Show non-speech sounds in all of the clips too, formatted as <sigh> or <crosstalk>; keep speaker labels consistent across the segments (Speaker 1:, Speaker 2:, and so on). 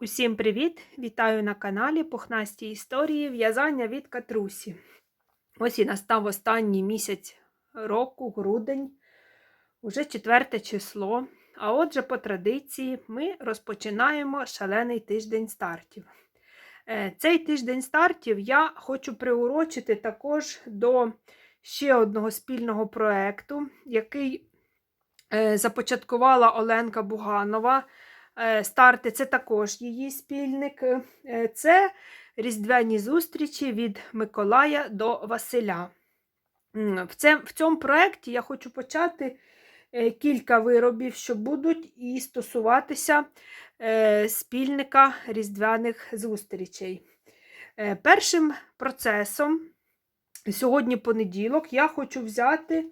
Speaker 1: Усім привіт! Вітаю на каналі Пухнасті історії в'язання від Катрусі. Ось і настав останній місяць року, грудень, уже четверте число. А отже, по традиції, ми розпочинаємо шалений тиждень стартів. Е, Цей тиждень стартів я хочу приурочити також до ще одного спільного проєкту, який е, започаткувала Оленка Буганова. Е, Старти це також її спільник. Е, Це різдвяні зустрічі від Миколая до Василя. В, цьому проєкті я хочу почати е, кілька виробів, що будуть і стосуватися спільника різдвяних зустрічей. Першим процесом, сьогодні понеділок, я хочу взяти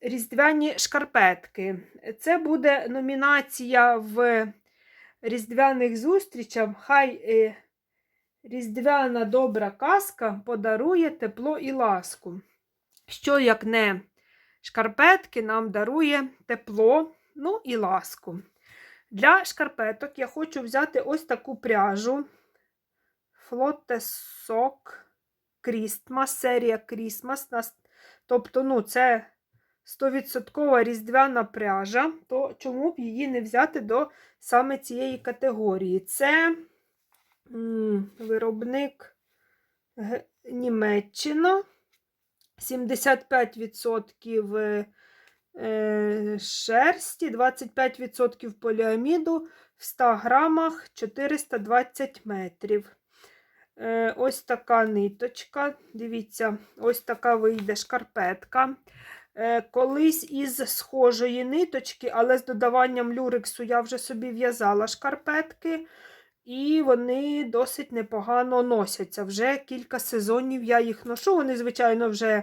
Speaker 1: різдвяні шкарпетки. Це буде номінація в різдвяних зустрічах. Хай е, різдвяна добра казка подарує тепло і ласку. Що, як не шкарпетки, нам дарує тепло, ну і ласку. Для шкарпеток я хочу взяти ось таку пряжу. Флотесок Крістмас, серія Крістмас. Тобто, ну, це 100% різдвяна пряжа, то чому б її не взяти до саме цієї категорії? Це м, виробник Німеччина, 75% е, шерсті, 25% поліаміду, в 100 грамах 420 метрів. Е, Ось така ниточка. Дивіться, ось така вийде шкарпетка. Е, Колись із схожої ниточки, але з додаванням люрексу я вже собі в'язала шкарпетки, і вони досить непогано носяться. Вже кілька сезонів я їх ношу. Вони, звичайно, вже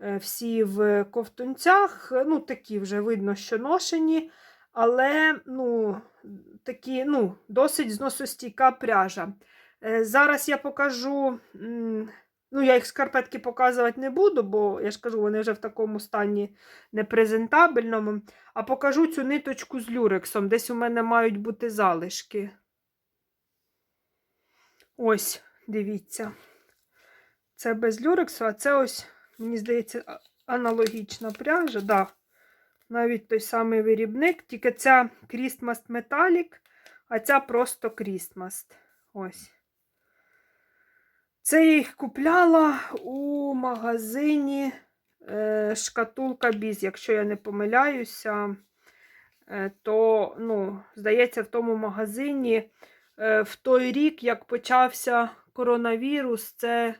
Speaker 1: е, всі в ковтунцях. Ну, такі вже видно, що ношені, але ну, такі, ну, досить зносостійка пряжа. Е, Зараз я покажу. Ну, я їх скарпетки показувати не буду, бо я ж кажу, вони вже в такому стані непрезентабельному. А покажу цю ниточку з люрексом. Десь у мене мають бути залишки. Ось, дивіться. Це без люрексу, а це ось, мені здається, аналогічна пряжа. Да. Навіть той самий виробник, тільки ця Christmas Metallic, а ця просто Christmas. Ось. Це я їх купляла у магазині е, Шкатулка Біз. Якщо я не помиляюся, е, то, ну, здається, в тому магазині е, в той рік, як почався коронавірус, це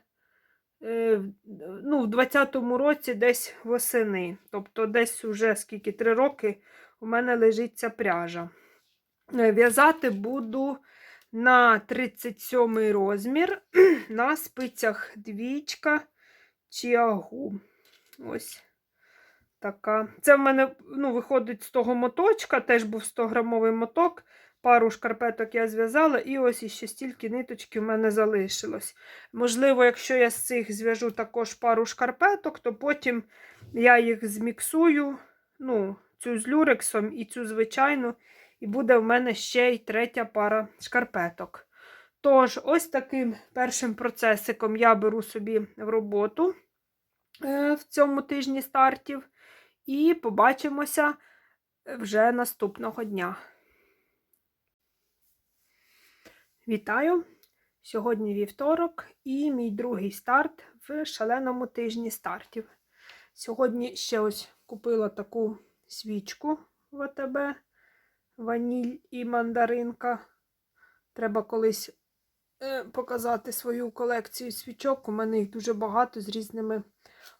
Speaker 1: ну, в 20-му році десь восени. Тобто, десь уже скільки три роки у мене лежить ця пряжа. В'язати буду на 37 розмір <clears throat> на спицях двічка чіагу. Ось така. Це в мене ну, виходить з того моточка, теж був 100-грамовий моток. Пару шкарпеток я зв'язала, і ось іще стільки ниточки в мене залишилось. Можливо, якщо я з цих зв'яжу також пару шкарпеток, то потім я їх зміксую, ну, цю з люрексом і цю звичайну, і буде в мене ще й третя пара шкарпеток. Тож, ось таким першим процесиком я беру собі в роботу е, в цьому тижні стартів. І побачимося вже наступного дня. Вітаю! Сьогодні вівторок і мій другий старт в шаленому тижні стартів. Сьогодні ще ось купила таку свічку в АТБ, ваніль і мандаринка. Треба колись е, показати свою колекцію свічок. У мене їх дуже багато з різними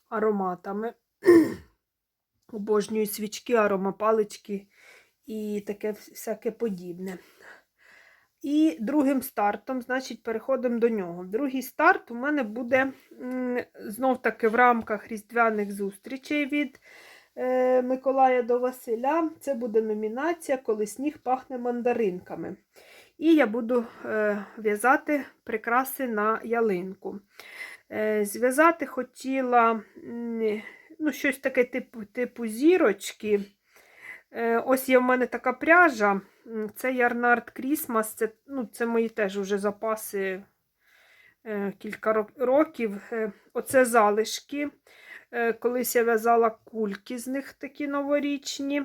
Speaker 1: ароматами. <clears throat> Обожнюю свічки, аромапалички і таке всяке подібне. І другим стартом, значить, переходимо до нього. Другий старт у мене буде знов-таки в рамках різдвяних зустрічей від Миколая до Василя. Це буде номінація Коли сніг пахне мандаринками. І я буду е, в'язати прикраси на ялинку. Е, зв'язати хотіла ну, щось таке типу, типу зірочки. Е, Ось є в мене така пряжа. Це Ярнард Крісмас. Це, ну, це мої теж вже запаси е, кілька років. Е, Оце залишки. Е, Колись я в'язала кульки з них такі новорічні.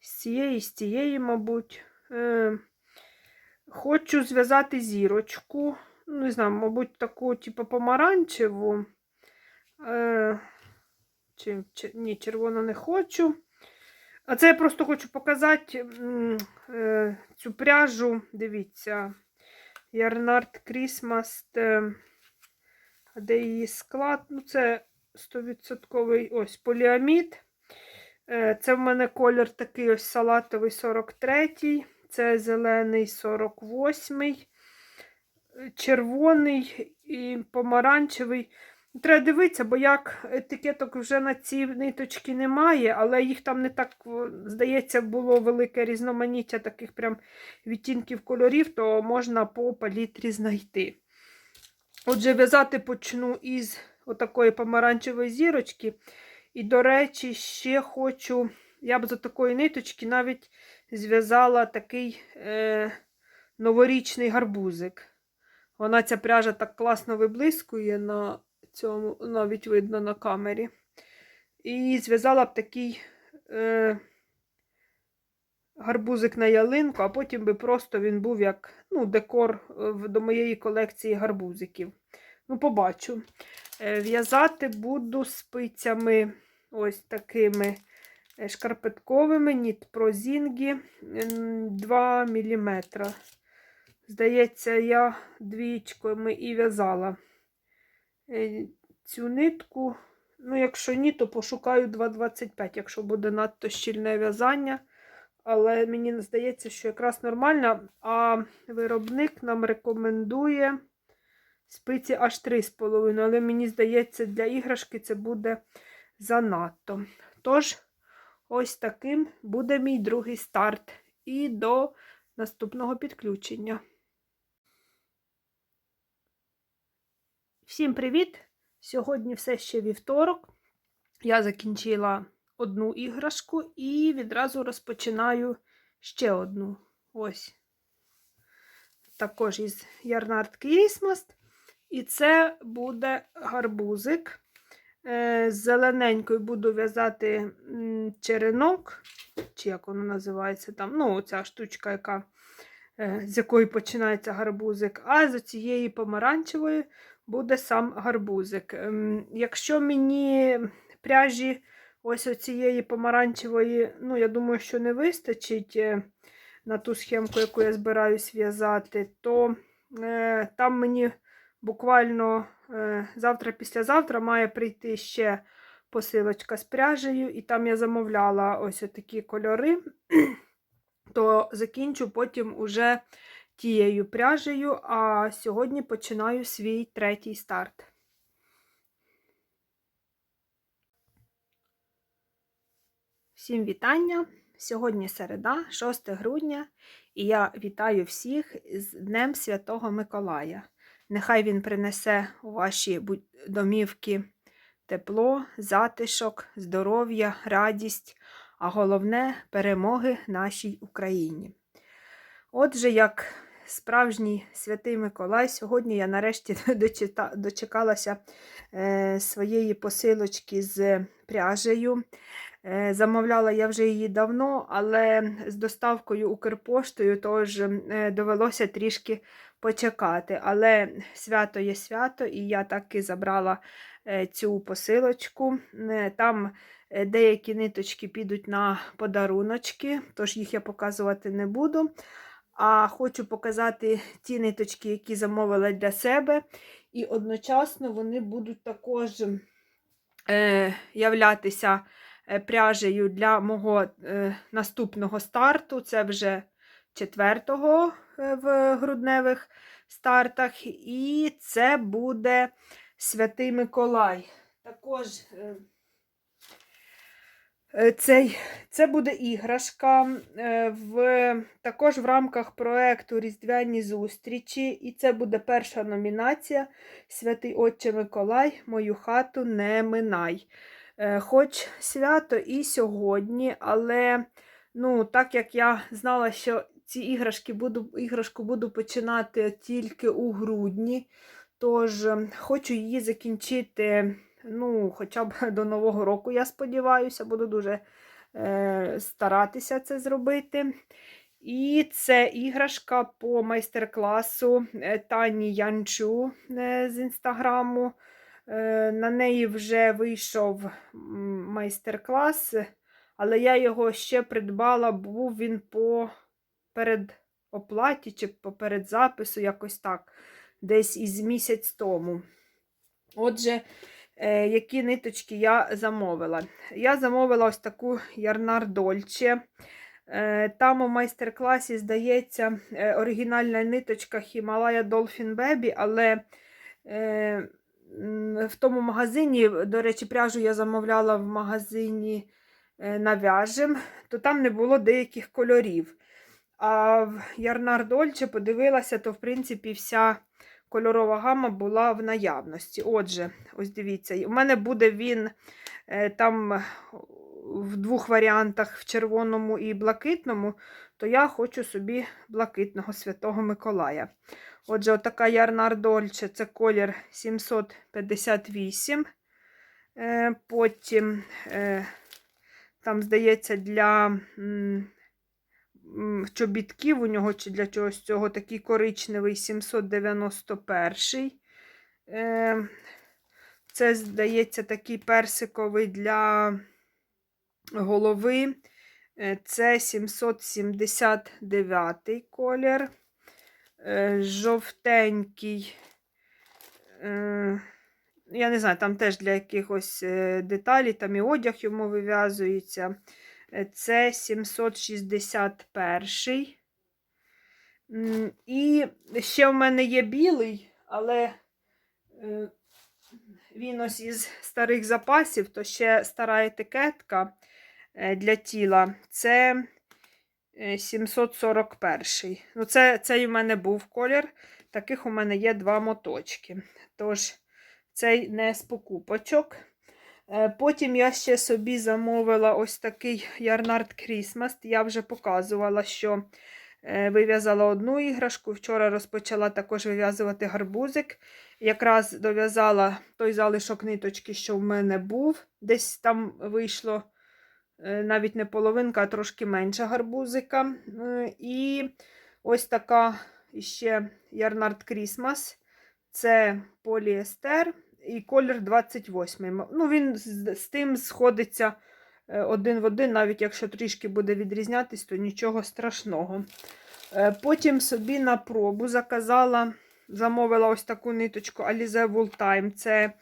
Speaker 1: З цієї, з цієї, мабуть. Е, Хочу зв'язати зірочку. Ну, Не знаю, мабуть, таку, типу, помаранчеву. Е, чи, чи, ні, червону не хочу. А це я просто хочу показати цю пряжу. Дивіться. Ярнард Крісмас. Е, де її склад? Ну, це 100% ось поліамід. Е, Це в мене колір такий ось салатовий 43-й, це зелений 48-й, е, червоний і помаранчевий. Треба дивитися, бо як етикеток вже на ці ниточки немає, але їх там не так, здається, було велике різноманіття таких прям відтінків кольорів, то можна по палітрі знайти. Отже, в'язати почну із отакої помаранчевої зірочки. І, до речі, ще хочу, я б за такої ниточки навіть зв'язала такий е, новорічний гарбузик. Вона ця пряжа так класно виблискує на цьому, навіть видно на камері. І зв'язала б такий е, гарбузик на ялинку, а потім би просто він був як ну, декор е, до моєї колекції гарбузиків. Ну, побачу. Е, В'язати буду спицями ось такими е, шкарпетковими, ніт прозінгі 2 мм. Здається, я двічками і в'язала е, цю нитку. Ну, якщо ні, то пошукаю 2,25, якщо буде надто щільне в'язання. Але мені здається, що якраз нормально. А виробник нам рекомендує спиці аж 3,5, але мені здається, для іграшки це буде занадто. Тож, ось таким буде мій другий старт. І до наступного підключення. Всім привіт! Сьогодні все ще вівторок. Я закінчила одну іграшку і відразу розпочинаю ще одну. Ось. Також із Ярнард Крісмас. І це буде гарбузик. Е, З зелененькою буду в'язати черенок, чи як воно називається там. Ну, ця штучка, яка, е, з якої починається гарбузик. А з цієї помаранчевої буде сам гарбузик. Ем, Якщо мені пряжі ось оцієї помаранчевої, ну, я думаю, що не вистачить е, на ту схемку, яку я збираюсь в'язати, то там мені буквально е, завтра-післязавтра має прийти ще посилочка з пряжею, і там я замовляла ось такі кольори, <clears throat> то закінчу потім уже тією пряжею, а сьогодні починаю свій третій старт. Всім вітання! Сьогодні середа, 6 грудня, і я вітаю всіх з Днем Святого Миколая. Нехай він принесе у ваші домівки тепло, затишок, здоров'я, радість, а головне перемоги нашій Україні. Отже, як справжній святий Миколай, сьогодні я нарешті <laughs> дочекалася е, своєї посилочки з пряжею. Е, Замовляла я вже її давно, але з доставкою Укрпоштою тож е, довелося трішки почекати. Але свято є свято, і я таки забрала е, цю посилочку. Е, Там е, деякі ниточки підуть на подаруночки, тож їх я показувати не буду. А хочу показати ті ниточки, які замовила для себе. І одночасно вони будуть також являтися пряжею для мого наступного старту. Це вже четвертого е, в грудневих стартах. І це буде Святий Миколай. Також е, е, цей, це буде іграшка в, також в рамках проекту Різдвяні зустрічі. І це буде перша номінація Святий Отче Миколай, мою хату не минай. Хоч свято і сьогодні, але Ну, так як я знала, що ці іграшки буду, іграшку буду починати тільки у грудні, тож е, хочу її закінчити, ну, хоча б <laughs> до Нового року, я сподіваюся, буду дуже е, старатися це зробити. І це іграшка по майстер-класу е, Тані Янчу е, з інстаграму. Е, На неї вже вийшов майстер-клас, але я його ще придбала, був він по передоплаті чи по передзапису, якось так, десь із місяць тому. Отже, е, які ниточки я замовила? Я замовила ось таку Ярнар Дольче. Е, Там у майстер-класі, здається, е, оригінальна ниточка Himalaya Dolphin Baby, але в тому магазині, до речі, пряжу я замовляла в магазині навяжем, то там не було деяких кольорів. А в Ярнар Дольче подивилася, то, в принципі, вся кольорова гама була в наявності. Отже, ось дивіться, у мене буде він е, там в двох варіантах в червоному і блакитному, то я хочу собі блакитного Святого Миколая. Отже, отака Ярнар Дольче це колір 758. Е, Потім, е, там, здається, для чобітків у нього чи для чогось цього такий коричневий 791. Е, Це, здається, такий персиковий для голови. Е, Це 779 колір. Е, Жовтенький. е, Я не знаю, там теж для якихось деталей, там і одяг йому вив'язується. Е, Це 761. М, І ще в мене є білий, але е, він ось із старих запасів, то ще стара етикетка е, для тіла. Це е, 741. Ну, це, цей у мене був колір. Таких у мене є два моточки. Тож, цей не з покупочок. Е, Потім я ще собі замовила ось такий Ярнард Крісмас. Я вже показувала, що е, вив'язала одну іграшку. Вчора розпочала також вив'язувати гарбузик. Якраз дов'язала той залишок ниточки, що в мене був. Десь там вийшло е, навіть не половинка, а трошки менше гарбузика. І ось така ще Ярнард Крісмас. Це поліестер і колір 28. Ну, він з, тим сходиться е, один в один, навіть якщо трішки буде відрізнятись, то нічого страшного. Е, Потім собі на пробу заказала, замовила ось таку ниточку Alize Wool Time. Це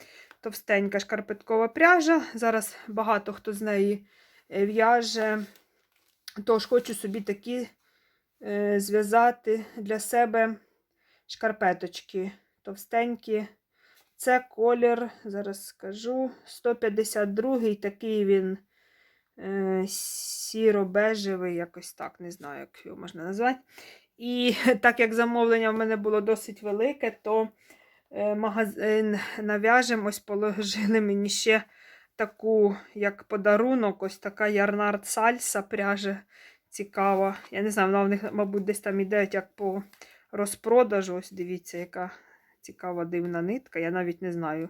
Speaker 1: товстенька шкарпеткова пряжа. Зараз багато хто з неї е, в'яже. Тож хочу собі такі зв'язати для себе шкарпеточки товстенькі. Це колір, зараз скажу, 152-й, такий він е, сіро-бежевий, якось так, не знаю, як його можна назвати. І <laughs> так як замовлення в мене було досить велике, то е, магазин нав'яжем положили мені ще таку, як подарунок, ось така ярнард сальса пряжа цікава. Я не знаю, вона в них, мабуть, десь там іде як по розпродажу. Ось дивіться, яка цікава дивна нитка. Я навіть не знаю,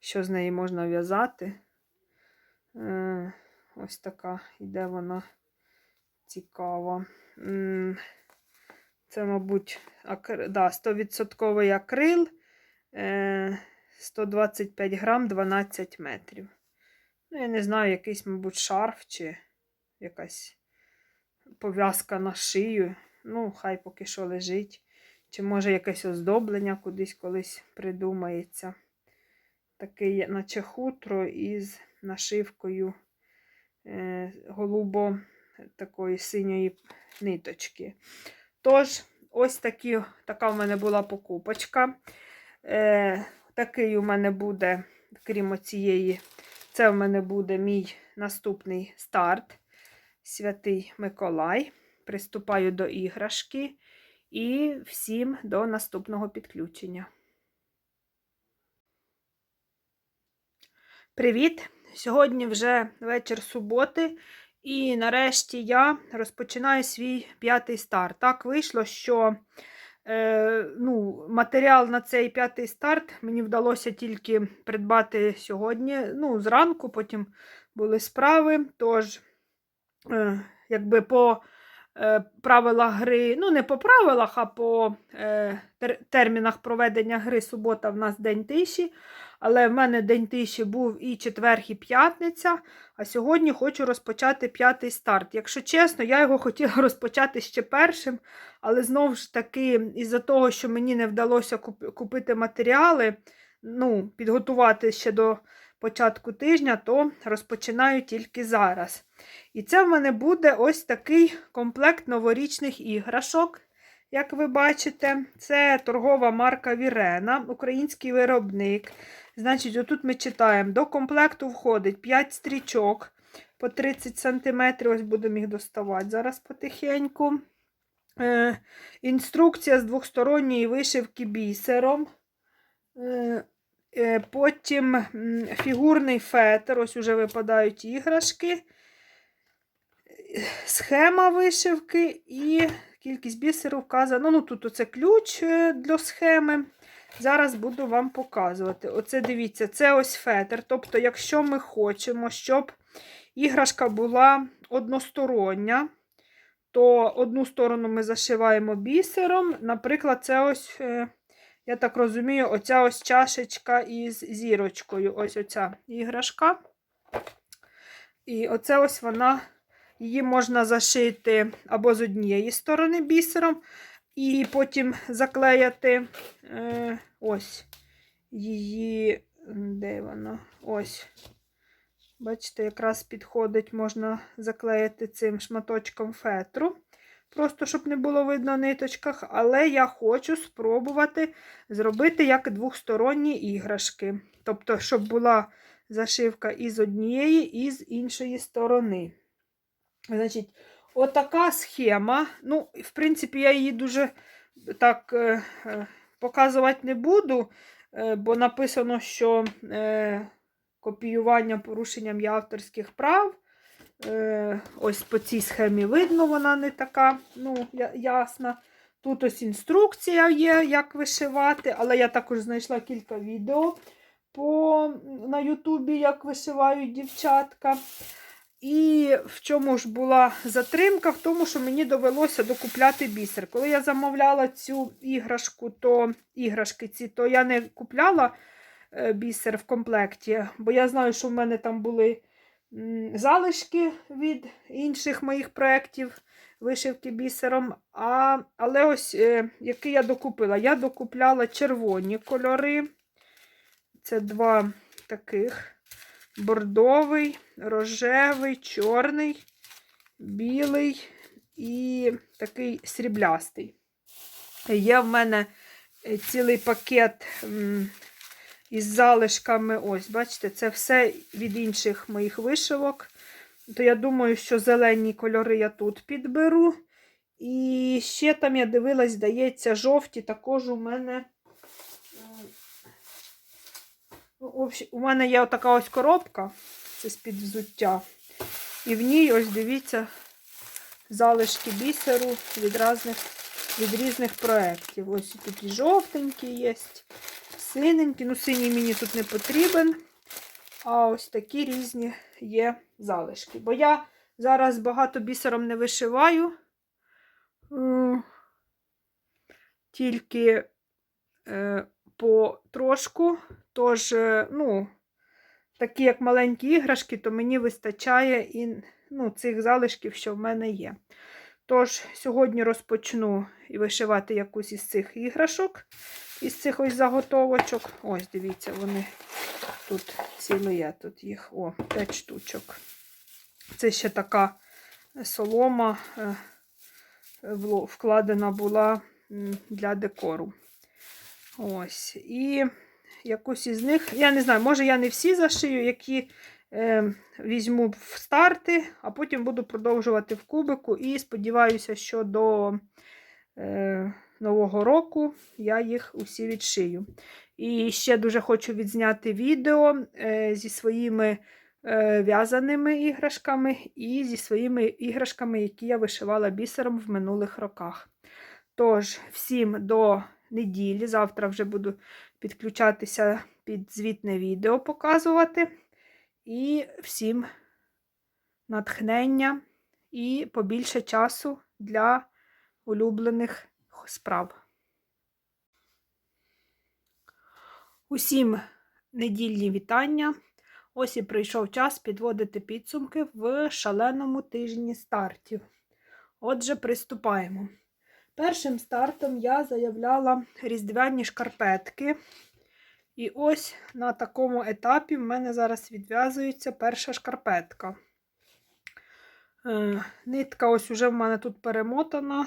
Speaker 1: що з неї можна в'язати. Е, Ось така іде вона цікава. Це, мабуть, акр... да, 100% акрил. Е, 125 грам 12 метрів. Ну, я не знаю, якийсь, мабуть, шарф чи якась пов'язка на шию. Ну, хай поки що лежить. Чи може якесь оздоблення кудись колись придумається. Такий, наче хутро із нашивкою е, голубо такої синьої ниточки. Тож, ось такі, така в мене була покупочка. Е, такий у мене буде, крім цієї, це в мене буде мій наступний старт. Святий Миколай. Приступаю до іграшки. І всім до наступного підключення. Привіт! Сьогодні вже вечір суботи, І нарешті я розпочинаю свій п'ятий старт. Так вийшло, що е, ну, матеріал на цей п'ятий старт мені вдалося тільки придбати сьогодні. Ну, зранку, потім були справи. Тож, е, якби по правилах гри, ну, не по правилах, а по е, тер- термінах проведення гри субота в нас день тиші. Але в мене день тиші був і четвер, і п'ятниця. А сьогодні хочу розпочати п'ятий старт. Якщо чесно, я його хотіла <laughs> розпочати ще першим, але знову ж таки, із-за того, що мені не вдалося купити матеріали, ну, підготувати ще до початку тижня, то розпочинаю тільки зараз. І це в мене буде ось такий комплект новорічних іграшок. Як ви бачите, це торгова марка Вірена, український виробник. Значить, отут ми читаємо: до комплекту входить 5 стрічок по 30 см. Ось будемо їх доставати зараз потихеньку. Е, інструкція з двосторонньої вишивки бісером. Е, потім фігурний фетр, ось уже випадають іграшки. Схема вишивки і кількість бісеру вказана. Ну, тут оце ключ е, для схеми. Зараз буду вам показувати. Оце дивіться, це ось фетр. Тобто, якщо ми хочемо, щоб іграшка була одностороння, то одну сторону ми зашиваємо бісером. Наприклад, це ось, е, я так розумію, оця ось чашечка із зірочкою. Ось оця іграшка. І оце ось вона, її можна зашити або з однієї сторони бісером, і потім заклеяти е, ось її, де вона? Ось. Бачите, якраз підходить, можна заклеїти цим шматочком фетру. Просто, щоб не було видно ниточках. Але я хочу спробувати зробити як двохсторонні іграшки. Тобто, щоб була зашивка і з однієї, і з іншої сторони. Значить, отака схема. Ну, в принципі, я її дуже так е, е, показувати не буду, е, бо написано, що копіювання порушенням авторських прав. Е, ось по цій схемі видно, вона не така ну, ясна. Тут ось інструкція є, як вишивати, але я також знайшла кілька відео по, на Ютубі, як вишивають дівчатка. І в чому ж була затримка? В тому, що мені довелося докупляти бісер. Коли я замовляла цю іграшку, то іграшки ці, то я не купляла е, бісер в комплекті, бо я знаю, що в мене там були залишки від інших моїх проєктів вишивки бісером. А, але ось е, який я докупила? Я докупляла червоні кольори. Це два таких бордовий, рожевий, чорний, білий і такий сріблястий. Є в мене е, цілий пакет із залишками. Ось, бачите, це все від інших моїх вишивок. То я думаю, що зелені кольори я тут підберу. І ще там я дивилась, здається, жовті також у мене. Ну, у мене є така ось коробка, це з-під взуття. І в ній, ось дивіться, залишки бісеру від різних, від різних проєктів. Ось тут і жовтенькі є, синенькі. Ну, синій мені тут не потрібен. А ось такі різні є залишки. Бо я зараз багато бісером не вишиваю. Тільки е, по трошку. Тож, е, ну, такі як маленькі іграшки, то мені вистачає і ну, цих залишків, що в мене є. Тож, сьогодні розпочну і вишивати якусь із цих іграшок, із цих ось заготовочок. Ось, дивіться, вони тут цілі є, тут їх, о, 5 штучок. Це ще така солома е, вкладена була для декору. Ось. І якусь із них, я не знаю, може я не всі зашию, які е, візьму в старти, а потім буду продовжувати в кубику. І сподіваюся, що до е, Нового року я їх усі відшию. І ще дуже хочу відзняти відео е, зі своїми е, в'язаними іграшками і зі своїми іграшками, які я вишивала бісером в минулих роках. Тож, всім до неділі. Завтра вже буду підключатися під звітне відео показувати. І всім натхнення і побільше часу для улюблених справ. Усім недільні вітання. Ось і прийшов час підводити підсумки в шаленому тижні стартів. Отже, приступаємо. Першим стартом я заявляла різдвяні шкарпетки. І ось на такому етапі в мене зараз відв'язується перша шкарпетка. Е, нитка ось уже в мене тут перемотана.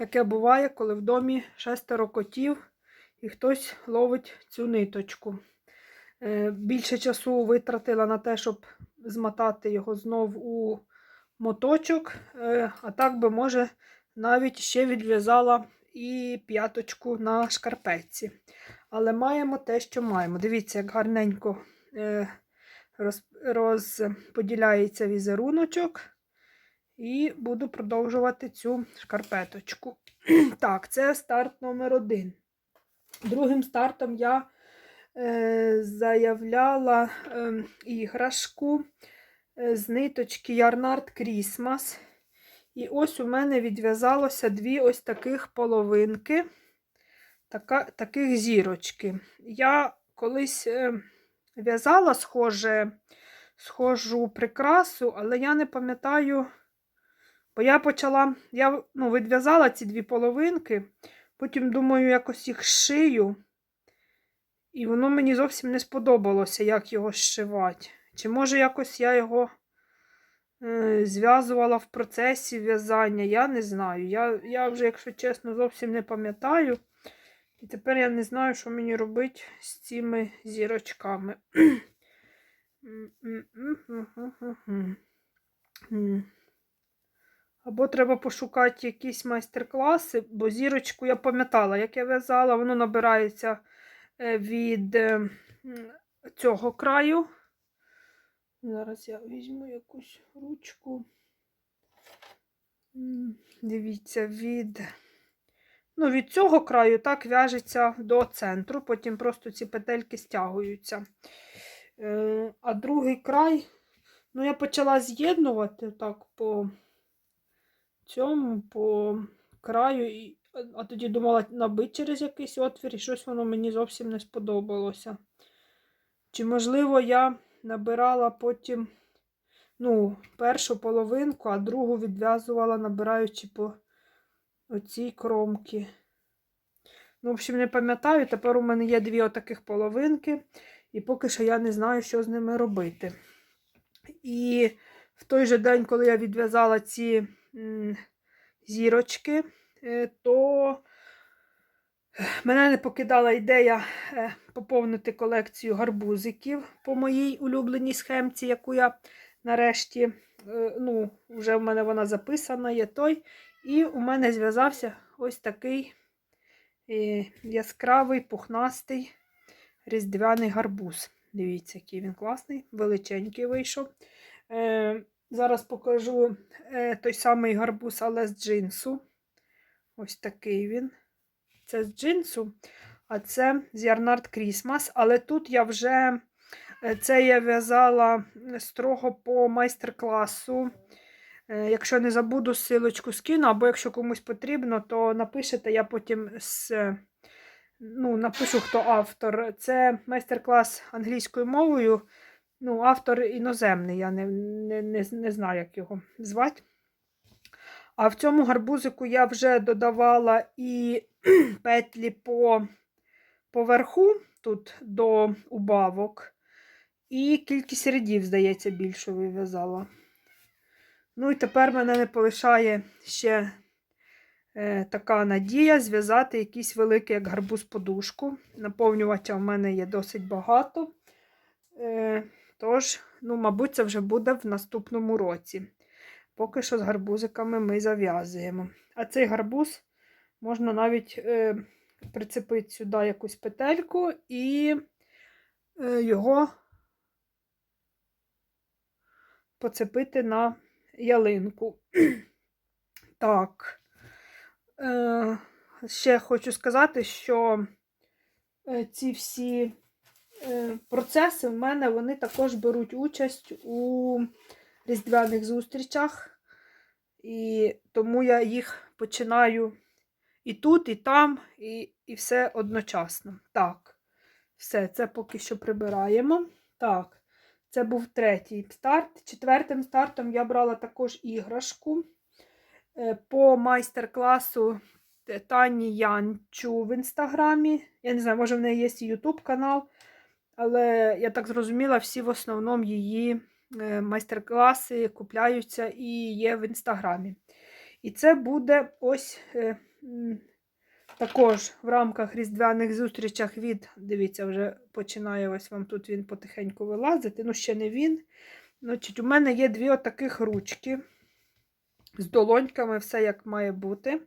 Speaker 1: Таке буває, коли в домі шестеро котів і хтось ловить цю ниточку. Е, більше часу витратила на те, щоб змотати його знов у моточок, е, а так би, може, навіть ще відв'язала і п'яточку на шкарпетці. Але маємо те, що маємо. Дивіться, як гарненько е, розподіляється візеруночок. І буду продовжувати цю шкарпеточку. <clears throat> Так, це старт номер один. Другим стартом я е, заявляла е, іграшку з ниточки Yarnard Christmas. І ось у мене відв'язалося дві ось таких половинки, така, таких зірочки. Я колись е, в'язала схоже, схожу прикрасу, але я не пам'ятаю, бо я почала, я ну, відв'язала ці дві половинки, потім, думаю, якось їх шию. І воно мені зовсім не сподобалося, як його зшивати. Чи може якось я його е, зв'язувала в процесі в'язання, я не знаю. Я я вже, якщо чесно, зовсім не пам'ятаю. І тепер я не знаю, що мені робити з цими зірочками. <clears throat> Або треба пошукати якісь майстер-класи, бо зірочку я пам'ятала, як я в'язала, воно набирається е, від е, цього краю. Зараз я візьму якусь ручку. Дивіться, від ну, від цього краю так в'яжеться до центру, потім просто ці петельки стягуються. Е, а другий край, ну, я почала з'єднувати так по цьому, по краю, а тоді думала набити через якийсь отвір, і щось воно мені зовсім не сподобалося. Чи, можливо, я набирала потім ну, першу половинку, а другу відв'язувала, набираючи по оцій кромки. Ну, в общем, не пам'ятаю, тепер у мене є дві отаких половинки, і поки що я не знаю, що з ними робити. І в той же день, коли я відв'язала ці зірочки, е, то Мене не покидала ідея е, поповнити колекцію гарбузиків по моїй улюбленій схемці, яку я нарешті, е, ну, вже в мене вона записана, є той. І у мене зв'язався ось такий е, яскравий, пухнастий різдвяний гарбуз. Дивіться, який він класний, величенький вийшов. Зараз покажу той самий гарбуз, але з джинсу. Ось такий він. Це з джинсу, а це з Yarnard Christmas. Але тут я вже е, це я в'язала строго по майстер-класу. Е, якщо не забуду, силочку скину, або якщо комусь потрібно, то напишете, я потім з, ну, напишу, хто автор. Це майстер-клас англійською мовою. Ну, Автор іноземний, я не, не, не, не знаю, як його звати. А в цьому гарбузику я вже додавала і <clears throat> петлі по поверху, тут до убавок. І кількість рядів, здається, більше вив'язала. Ну, і тепер мене не полишає ще е, така надія зв'язати якийсь великий, як гарбуз подушку. Наповнювача в мене є досить багато. Е, Тож, ну, мабуть, це вже буде в наступному році. Поки що з гарбузиками ми зав'язуємо. А цей гарбуз можна навіть е, прицепити сюди якусь петельку і е, його поцепити на ялинку. <clears throat> Так. Е, ще хочу сказати, що е, ці всі процеси в мене вони також беруть участь у різдвяних зустрічах. І тому я їх починаю і тут, і там, і, і все одночасно. Так, все, це поки що прибираємо. Так, це був третій старт. Четвертим стартом я брала також іграшку е, по майстер-класу Тані Янчу в інстаграмі. Я не знаю, може в неї є YouTube канал, але я так зрозуміла, всі в основному її е, майстер-класи купляються і є в інстаграмі. І це буде ось е, також в рамках різдвяних зустрічах від, дивіться, вже починає ось вам тут він потихеньку вилазити. Ну, ще не він. Значить, у мене є дві отаких ручки з долоньками, все як має бути.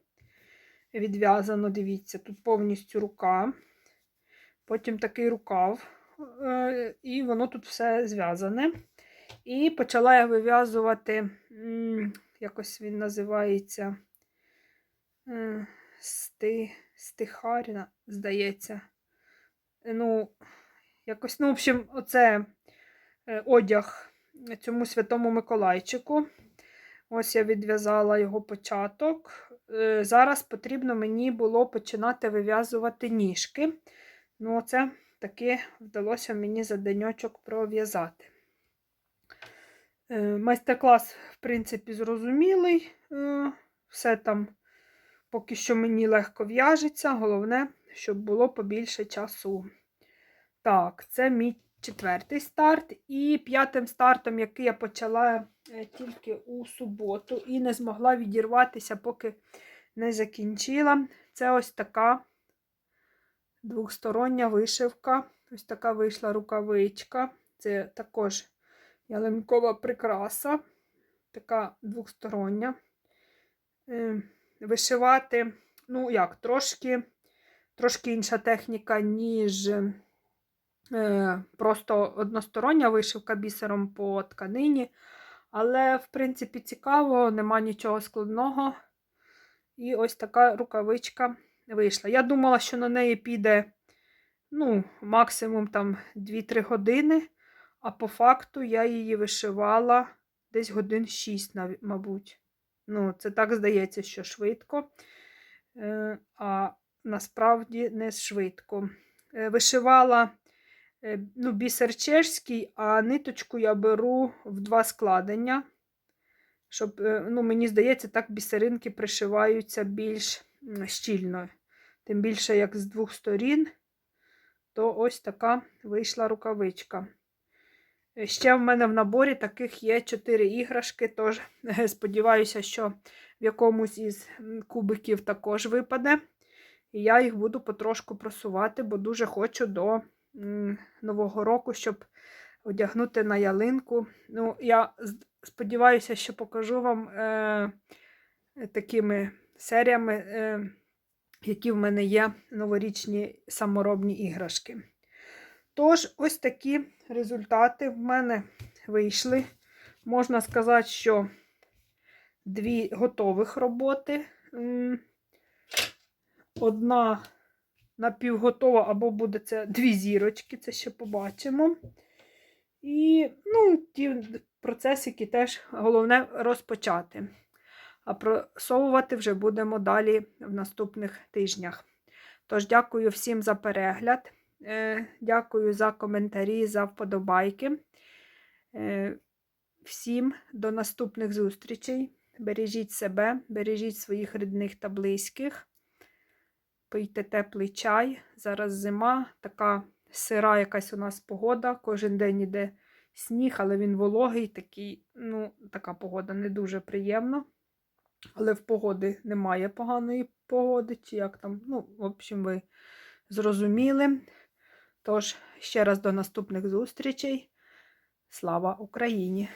Speaker 1: Відв'язано, дивіться, тут повністю рука. Потім такий рукав, і воно тут все зв'язане. І почала я вив'язувати, якось він називається е, сти, стихарна, здається. Ну, якось, ну, в общем, оце е, одяг цьому святому Миколайчику. Ось я відв'язала його початок. Е, Зараз потрібно мені було починати вив'язувати ніжки. Ну, це таки вдалося мені за деньочок пров'язати. Е, Майстер-клас, в принципі, зрозумілий. Е, Все там поки що мені легко в'яжеться. Головне, щоб було побільше часу. Так, це мій четвертий старт. І п'ятим стартом, який я почала е, тільки у суботу, і не змогла відірватися, поки не закінчила. Це ось така двохстороння вишивка. Ось така вийшла рукавичка. Це також ялинкова прикраса, така двохстороння. Е, Вишивати, ну як, трошки, трошки інша техніка, ніж е, просто одностороння вишивка бісером по тканині. Але, в принципі, цікаво, нема нічого складного. І ось така рукавичка вийшла. Я думала, що на неї піде ну, максимум там 2-3 години, а по факту я її вишивала десь годин 6, нав- мабуть. Ну, це так здається, що швидко, е, а насправді не швидко. Е, Вишивала е, ну, бісер чешський, а ниточку я беру в два складення. Щоб, ну, мені здається, так бісеринки пришиваються більш щільно. Тим більше, як з двох сторін, то ось така вийшла рукавичка. Е, Ще в мене в наборі таких є 4 іграшки, тож е, сподіваюся, що в якомусь із кубиків також випаде. І я їх буду потрошку просувати, бо дуже хочу до Нового року, щоб одягнути на ялинку. Ну, я сподіваюся, що покажу вам е, такими серіями, е, які в мене є новорічні саморобні іграшки. Тож, ось такі результати в мене вийшли. Можна сказати, що дві готових роботи. Одна напівготова, або буде це дві зірочки, це ще побачимо. І ну, ті процесики теж головне розпочати. А просовувати вже будемо далі в наступних тижнях. Тож, дякую всім за перегляд. Е, Дякую за коментарі, за вподобайки. Е, Всім до наступних зустрічей. Бережіть себе, бережіть своїх рідних та близьких. Пийте теплий чай. Зараз зима, така сира якась у нас погода. Кожен день іде сніг, але він вологий, такий, ну, така погода не дуже приємна. Але в погоди немає поганої погоди, чи як там, ну, в общем, ви зрозуміли. Тож, ще раз до наступних зустрічей. Слава Україні!